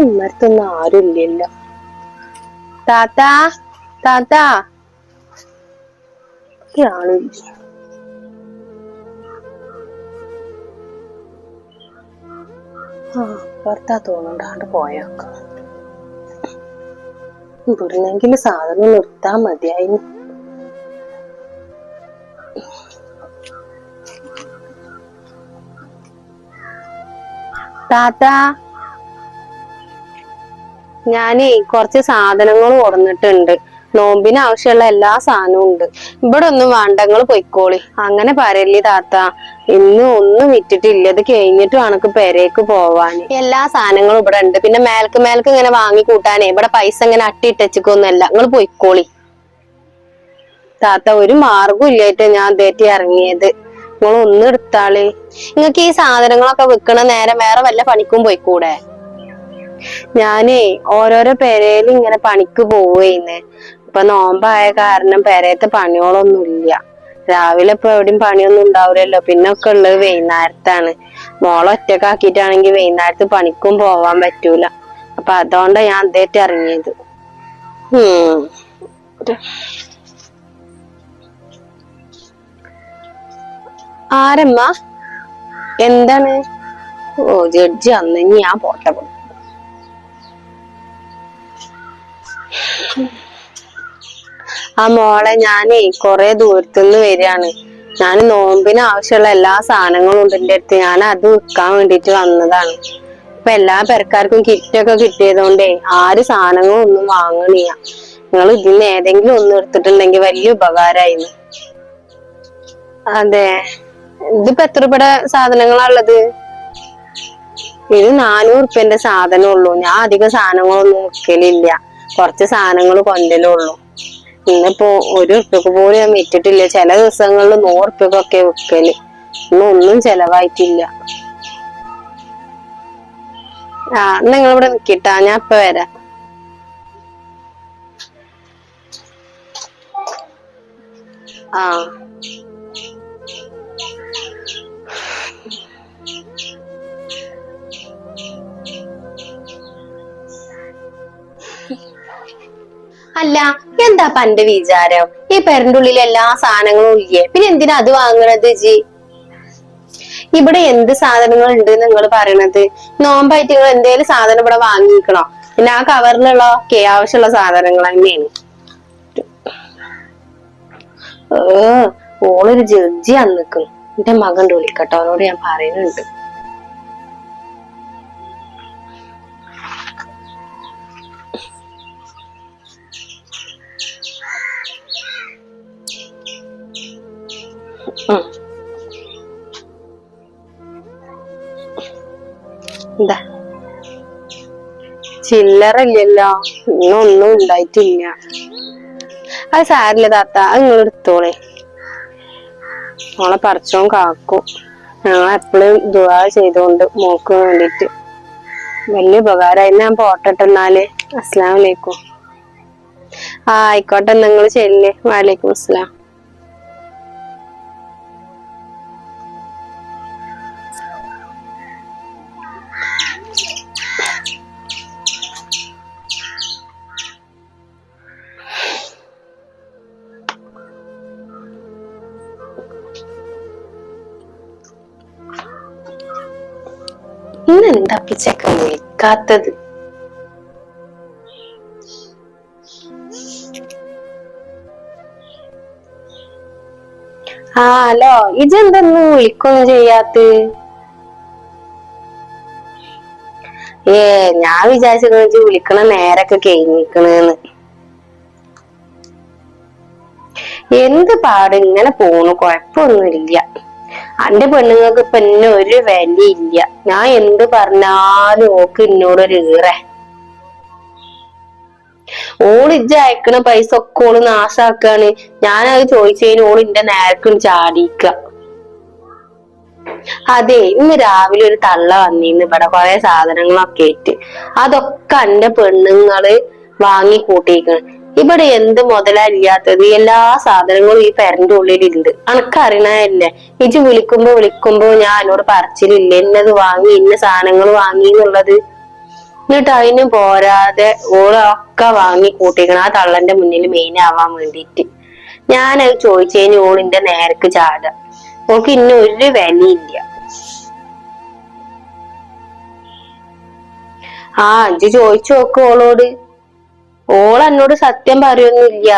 ഉമ്മരത്തൊന്നും ആരുമില്ലല്ലോ. താത്താ താത്താ. ആളില്ല ആ പുറത്താ തോന്നുണ്ടാണ്ട് പോയേക്ക. ഇവിടുന്നെങ്കിലും സാധനം നിർത്താൻ മതിയായിരുന്നു താത്ത. ഞാനേ കുറച്ച് സാധനങ്ങൾ കൊടുന്നിട്ടുണ്ട്. നോമ്പിന് ആവശ്യമുള്ള എല്ലാ സാധനവും ഉണ്ട്. ഇവിടെ ഒന്നും വേണ്ടങ്ങൾ പൊയ്ക്കോളി. അങ്ങനെ പറയല്ലേ താത്ത. ഇന്ന് ഒന്നും വിറ്റിട്ടില്ല. ഇത് കഴിഞ്ഞിട്ട് കണക്ക് പെരേക്ക് പോവാൻ എല്ലാ സാധനങ്ങളും ഇവിടെ ഉണ്ട്. പിന്നെ മേൽക്ക് മേൽക്ക് ഇങ്ങനെ വാങ്ങി കൂട്ടാനേ. ഇവിടെ പൈസ ഇങ്ങനെ അട്ടിട്ടച്ചിക്കൊന്നുമല്ല നിങ്ങൾ പൊയ്ക്കോളി. താത്ത ഒരു മാർഗം ഇല്ലായിട്ട് ഞാൻ തേറ്റി ഇറങ്ങിയത്. നിങ്ങൾ ഒന്ന് എടുത്താളി. നിങ്ങൾക്ക് ഈ സാധനങ്ങളൊക്കെ വെക്കണ നേരം വേറെ വല്ല പണിക്കും പോയിക്കൂടെ? ഞാനേ ഓരോരോ പെരയിൽ ഇങ്ങനെ പണിക്ക് പോവേന്ന്. ഇപ്പൊ നോമ്പായ കാരണം പെരയത്തെ പണികളൊന്നും ഇല്ല രാവിലെ ഇപ്പൊ എവിടെയും പണിയൊന്നും ഉണ്ടാവില്ലല്ലോ പിന്നെ ഒക്കെ ഉള്ളത് വൈകുന്നേരത്താണ്. മോളെ ഒറ്റക്കാക്കിയിട്ടാണെങ്കിൽ വൈകുന്നേരത്ത് പണിക്കും പോവാൻ പറ്റൂല. അപ്പൊ അതുകൊണ്ടാ ഞാൻ അദ്ദേഹത്തെ ഇറങ്ങിയത്. ആരമ്മ? എന്താണ്? ഓ ജഡ്ജി അന്ന് ഞാൻ പോട്ടെ. ആ മോളെ ഞാനേ കൊറേ ദൂരത്തുനിന്ന് വരികയാണ്. ഞാൻ നോമ്പിന് ആവശ്യമുള്ള എല്ലാ സാധനങ്ങളും ഉണ്ട് എന്റെ അടുത്ത്. ഞാൻ അത് വിൽക്കാൻ വേണ്ടിട്ട് വന്നതാണ്. ഇപ്പൊ എല്ലാ പെരക്കാർക്കും കിറ്റൊക്കെ കിട്ടിയതുകൊണ്ടേ ആര് സാധനങ്ങളും ഒന്നും വാങ്ങണില്ല. നിങ്ങൾ ഇതിൽ നിന്ന് ഏതെങ്കിലും ഒന്നും എടുത്തിട്ടുണ്ടെങ്കിൽ വലിയ ഉപകാരമായിരുന്നു. അതെ. ഇതിപ്പോ എത്ര പട സാധനങ്ങളാ ഉള്ളത്? ഇത് നാനൂറ് ഉറുപ്പ്യന്റെ സാധനമുള്ളൂ ഞാൻ അധികം സാധനങ്ങളൊന്നും വിൽക്കലില്ല. കുറച്ച് സാധനങ്ങൾ കൊണ്ടലുള്ളൂ ഇന്നിപ്പോ ഒരു ഉറുപ്പ്യക്ക് പോലും ഞാൻ വിറ്റിട്ടില്ല. ചില ദിവസങ്ങളിൽ നൂറുപ്പ്യക്കൊക്കെ വെക്കൽ. വിൽക്കൽ ഇന്ന് ഒന്നും ചെലവായിട്ടില്ല. ആ നിങ്ങൾ ഇവിടെ നിക്കിട്ടാ ഞാൻ ഇപ്പൊ വരാം. ആ. അല്ല എന്താ പന്റെ വിചാരം? ഈ പെരന്റെ ഉള്ളിൽ എല്ലാ സാധനങ്ങളും ഇല്ലേ? പിന്നെ എന്തിനാ അത് വാങ്ങണത് ജി? ഇവിടെ എന്ത് സാധനങ്ങൾ ഉണ്ട് നിങ്ങൾ പറയണത്? നോമ്പായിട്ട് നിങ്ങൾ എന്തേലും സാധനം ഇവിടെ വാങ്ങിക്കണോ പിന്നെ ആ കവറിലുള്ള ഒക്കെ ആവശ്യമുള്ള സാധനങ്ങൾ തന്നെയാണ്. ഏ ഓളൊരു ജഡ്ജി അന്നിക്കും എന്റെ മകൻ വിളിക്കട്ടോ അവനോട് ഞാൻ പറയുന്നുണ്ട്. എന്താ ചില്ലറ ഇല്ലല്ലോ ഇന്നൊന്നും ഉണ്ടായിട്ടില്ല. അത് സാരില്ല താത്ത അത് നിങ്ങൾ എടുത്തോളെ. മോളെ പറിച്ചോൻ കാക്കും. ഞങ്ങൾ എപ്പോഴും ദുവാ ചെയ്തോണ്ട് മോക്ക് വേണ്ടിട്ട്. വലിയ ഉപകാരമായി ഞാൻ പോട്ടെ എന്നാൽ. അസ്സലാം ആ ആയിക്കോട്ടെ നിങ്ങൾ ചെല്ലേ. വാലേക്കും അസ്സലാം. ഇന്നെന്താ പിച്ചക്ക വിളിക്കാത്തത്. ആ ഹലോ ഇജെന്തൊന്നും വിളിക്കൊന്നും ചെയ്യാത്ത? ഏ ഞാൻ വിചാരിച്ചു വിളിക്കണ നേരൊക്കെ കഴിഞ്ഞിക്കണെന്ന് എന്ത് പാട് ഇങ്ങനെ പോണു? കൊഴപ്പൊന്നുമില്ല അന്റെ പെണ്ണുങ്ങൾക്ക് ഇപ്പൊ എന്നെ ഒരു വിലയില്ല. ഞാൻ എന്ത് പറഞ്ഞാലും ഓക്ക് എന്നോടൊരു ഈറ. ഓൾ അയക്കണ പൈസ ഒക്കെ ഓൾ നാശാക്കാണ്. ഞാനത് ചോദിച്ചതിന് ഓൾ എന്റെ നേരക്കും ചാടിക്ക അതെ ഇന്ന് രാവിലെ ഒരു തള്ള വന്നിന്ന് ഇവിടെ കൊറേ സാധനങ്ങളൊക്കെ ആയിട്ട്. അതൊക്കെ എന്റെ പെണ്ണുങ്ങൾ വാങ്ങി കൂട്ടിയിരിക്കണ് ഇവിടെ എന്ത് മുതലാ ഇല്ലാത്തത് എല്ലാ സാധനങ്ങളും ഈ പെരന്റെ ഉള്ളിലുണ്ട്. അനക്കറിയണല്ലേ ഇജ് വിളിക്കുമ്പോ വിളിക്കുമ്പോ ഞാൻ എന്നോട് പറച്ചിലില്ല? ഇന്നത് വാങ്ങി ഇന്ന സാധനങ്ങൾ വാങ്ങി എന്നുള്ളത്. എന്നിട്ട് അതിന് പോരാതെ ഓളൊക്കെ വാങ്ങി കൂട്ടിക്കണം. ആ തള്ളന്റെ മുന്നിൽ മെയിൻ ആവാൻ വേണ്ടിയിട്ട് ഞാനത് ചോദിച്ചതിന് ഓളിന്റെ നേരക്ക് ചാട. ഓൾക്ക് ഇന്ന ഒരു വിലയില്ല. ആ അഞ്ച് ചോദിച്ചു നോക്ക് ഓളോട്. ഓൾ എന്നോട് സത്യം പറയൊന്നുമില്ല.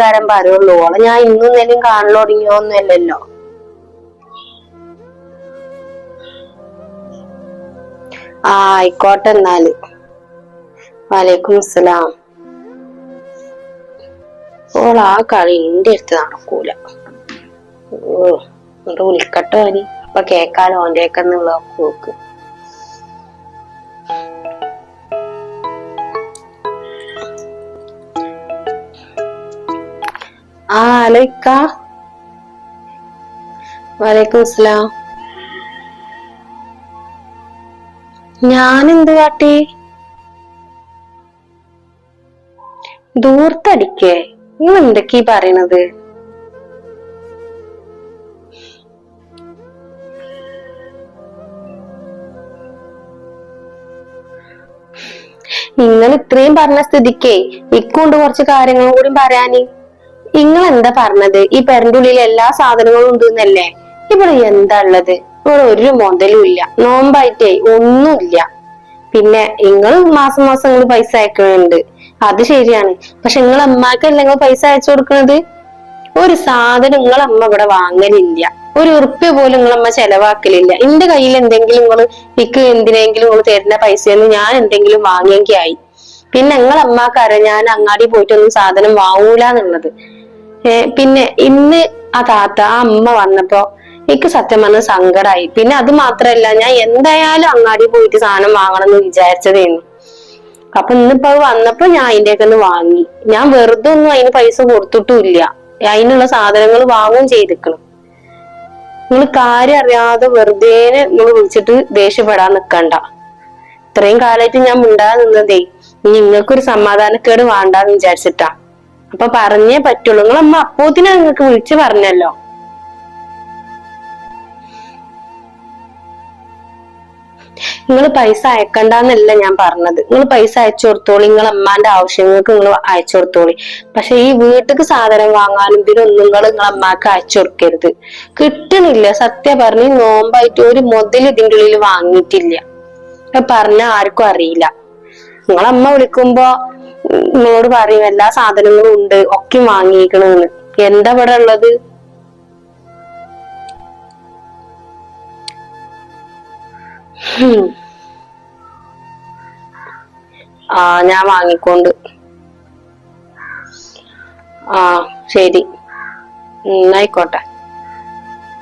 കാര്യം പറയുള്ളൂ. ഓളെ ഞാൻ ഇന്നും ഇന്നലെയും കാണലോ തുടങ്ങിയോന്നല്ലല്ലോ. ആ ആയിക്കോട്ടെ എന്നാൽ. വലൈക്കും അസ്സലാം. ഓൾ ആ കളി എന്റെ അടുത്ത് നടക്കൂല. ഓ എന്നിട്ട് വിളിക്കട്ടെ അവന് അപ്പൊ കേക്കാലോ ഓന്റെ എന്നുള്ള നോക്ക്. അലൈക്ക വലൈക്കും അസ്സലാം. ഞാൻ എന്ത് കാട്ടി? ദൂർത്തടിക്കേ? നിങ്ങൾ എന്തൊക്കെ പറയണത്? നിങ്ങൾ ഇത്രയും പറഞ്ഞ സ്ഥിതിക്കേ ഇക്കൊണ്ട് കുറച്ച് കാര്യങ്ങളും കൂടി പറയാന്. നിങ്ങൾ എന്താ പറഞ്ഞത്? ഈ പെരന്റെ എല്ലാ സാധനങ്ങളും ഉണ്ട് എന്നല്ലേ ഇവിടെ എന്താ ഉള്ളത്? ഇവിടെ ഒരു മുതലും ഇല്ല. നോമ്പായിട്ടേ ഒന്നുമില്ല. പിന്നെ നിങ്ങൾ മാസം മാസം നിങ്ങൾ പൈസ അയക്കുന്നുണ്ട്. അത് ശരിയാണ്. പക്ഷെ നിങ്ങൾ അമ്മാക്കല്ലേ നിങ്ങൾ പൈസ അയച്ചു കൊടുക്കുന്നത്? ഒരു സാധനം നിങ്ങൾ അമ്മ ഇവിടെ വാങ്ങലില്ല. ഒരു ഉറുപ്പ്യ പോലും നിങ്ങളമ്മ ചെലവാക്കലില്ല. എന്റെ കയ്യിൽ എന്തെങ്കിലും നിങ്ങൾ ഇക്ക് എന്തിനെങ്കിലും നിങ്ങൾ തരുന്ന പൈസയൊന്നും ഞാൻ എന്തെങ്കിലും വാങ്ങിയെങ്കിൽ ആയി. പിന്നെ നിങ്ങൾ അമ്മാക്കറിയാം ഞാൻ അങ്ങാടി പോയിട്ടൊന്നും സാധനം വാങ്ങൂല എന്നുള്ളത് പിന്നെ ഇന്ന് ആ താത്ത ആ അമ്മ വന്നപ്പോ എനിക്ക് സത്യം പറഞ്ഞ സങ്കടമായി പിന്നെ അത് മാത്രല്ല ഞാൻ എന്തായാലും അങ്ങാടി പോയിട്ട് സാധനം വാങ്ങണം എന്ന് വിചാരിച്ചതേന്നു അപ്പൊ ഇന്നിപ്പോ അത് വന്നപ്പോ ഞാൻ അതിന്റെയൊക്കെ ഒന്ന് വാങ്ങി. ഞാൻ വെറുതെ ഒന്നും അതിന് പൈസ കൊടുത്തിട്ടുമില്ല. അതിനുള്ള സാധനങ്ങൾ വാങ്ങും ചെയ്തിക്കണം നിങ്ങൾ കാര്യം അറിയാതെ വെറുതെ നിങ്ങൾ വിളിച്ചിട്ട് ദേഷ്യപ്പെടാൻ നിക്കണ്ട. ഇത്രയും കാലമായിട്ട് ഞാൻ മിണ്ടാതെ നിന്നതേ നിങ്ങൾക്കൊരു സമാധാനക്കേട് വേണ്ടെന്ന് വിചാരിച്ചിട്ടാ. അപ്പൊ പറഞ്ഞേ പറ്റുള്ളൂ. നിങ്ങൾ അമ്മ അപ്പൂത്തിനെ നിങ്ങൾക്ക് വിളിച്ചു പറഞ്ഞല്ലോ. നിങ്ങൾ പൈസ അയക്കണ്ടെന്നല്ല ഞാൻ പറഞ്ഞത്. നിങ്ങൾ പൈസ അയച്ചു കൊടുത്തോളി. നിങ്ങൾ അമ്മാന്റെ ആവശ്യങ്ങൾക്ക് നിങ്ങൾ അയച്ചു കൊടുത്തോളി. പക്ഷെ ഈ വീട്ടിക്ക് സാധനം വാങ്ങാനും ഇതിനൊന്നും നിങ്ങൾ നിങ്ങൾ അമ്മയ്ക്ക് അയച്ചു കൊടുക്കരുത്. കിട്ടണില്ല. സത്യം പറഞ്ഞ് നോമ്പായിട്ട് ഒരു മുതൽ ഇതിന്റെ ഉള്ളിൽ വാങ്ങിയിട്ടില്ല. പറഞ്ഞ ആർക്കും അറിയില്ല. നിങ്ങളമ്മ വിളിക്കുമ്പോ നിങ്ങളോട് പറയും എല്ലാ സാധനങ്ങളും ഉണ്ട് ഒക്കെ വാങ്ങിയേക്കണെന്ന് എന്താ ഇവിടെ ഉള്ളത്? ആ ഞാൻ വാങ്ങിക്കൊണ്ട്. ആ ശരി. ആയിക്കോട്ടെ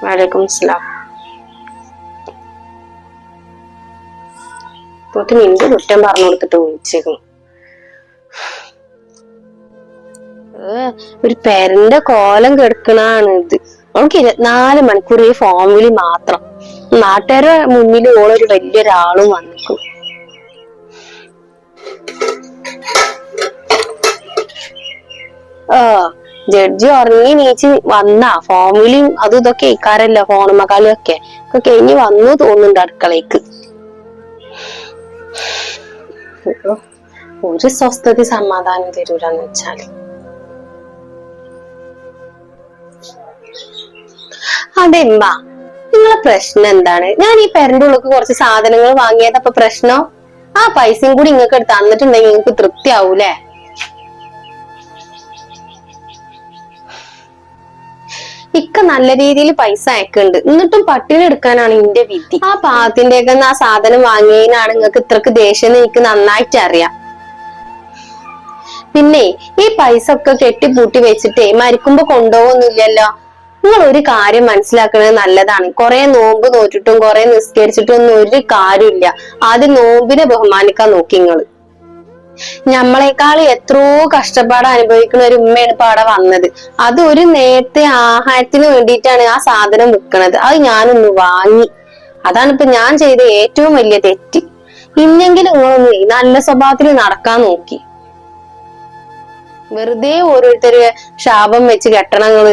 വലൈക്കും സ്ലാം ഇപ്പോഴത്തെ നിന്റെ കുറ്റം പറഞ്ഞു കൊടുത്തിട്ട് വിളിച്ചേക്കും ഒരു പെരന്റെ കോലം കെടുക്കണാണ് ഇത്. നമുക്ക് ഇരുപത്തിനാല് മണിക്കൂർ ഈ ഫോമിലി മാത്രം. നാട്ടുകാരുടെ മുന്നിൽ ഓളൊരു വലിയൊരാളും വന്നിക്കും. ആ ജഡ്ജി ഉറങ്ങി നീച്ച് വന്നാ. ഫോമിലും അതും ഇതൊക്കെ ഇക്കാരല്ല ഫോണുമ്മക്കാലും ഒക്കെ ഒക്കെ കഴിഞ്ഞ് വന്നു തോന്നുന്നുണ്ട് അടുക്കളയ്ക്ക് ഒരു സ്വസ്ഥത സമാധാനം തരൂലെന്ന് വെച്ചാൽ. അതെമ്മ നിങ്ങളെ പ്രശ്നം എന്താണ്? ഞാൻ ഈ പെരന്റെ ഉള്ളിൽ കുറച്ച് സാധനങ്ങൾ വാങ്ങിയത് അപ്പൊ പ്രശ്നം? ആ പൈസയും കൂടി നിങ്ങൾക്ക് തന്നിട്ടുണ്ടെങ്കിൽ നിങ്ങൾക്ക് തൃപ്തി ആവൂലേ ഇക്ക നല്ല രീതിയിൽ പൈസ അയക്കുന്നുണ്ട്. എന്നിട്ടും പട്ടിണി എടുക്കാനാണ് ഇന്റെ വിധി. ആ പാത്തിന്റെ ഒക്കെ ആ സാധനം വാങ്ങിയതിനാണ് നിങ്ങൾക്ക് ഇത്രക്ക് ദേഷ്യം എനിക്ക് നന്നായിട്ട് അറിയാം. പിന്നെ ഈ പൈസ ഒക്കെ കെട്ടിപ്പൂട്ടി വെച്ചിട്ട് മരിക്കുമ്പോ കൊണ്ടുപോകുന്നില്ലല്ലോ. നിങ്ങൾ ഒരു കാര്യം മനസ്സിലാക്കുന്നത് നല്ലതാണ്. കുറെ നോമ്പ് നോറ്റിട്ടും കുറെ നിസ്കരിച്ചിട്ടും ഒന്നും ഒരു കാര്യമില്ല. ആദ്യം നോമ്പിനെ ബഹുമാനിക്കാൻ നോക്കി നിങ്ങൾ ഞമ്മളെക്കാൾ എത്രയോ കഷ്ടപ്പാട് അനുഭവിക്കുന്ന ഒരു ഉമ്മയാണ് ഇപ്പൊ അവിടെ വന്നത്. അത് ഒരു നേരത്തെ ആഹാരത്തിന് വേണ്ടിയിട്ടാണ് ആ സാധനം വിൽക്കണത്. അത് ഞാനൊന്ന് വാങ്ങി. അതാണ് ഇപ്പൊ ഞാൻ ചെയ്ത ഏറ്റവും വലിയ തെറ്റ്. ഇന്നെങ്കിലും നിങ്ങളൊന്ന് നല്ല സ്വഭാവത്തിൽ നടക്കാൻ നോക്കി. വെറുതെ ഓരോരുത്തര് ശാപം വെച്ച് കെട്ടണങ്ങൾ.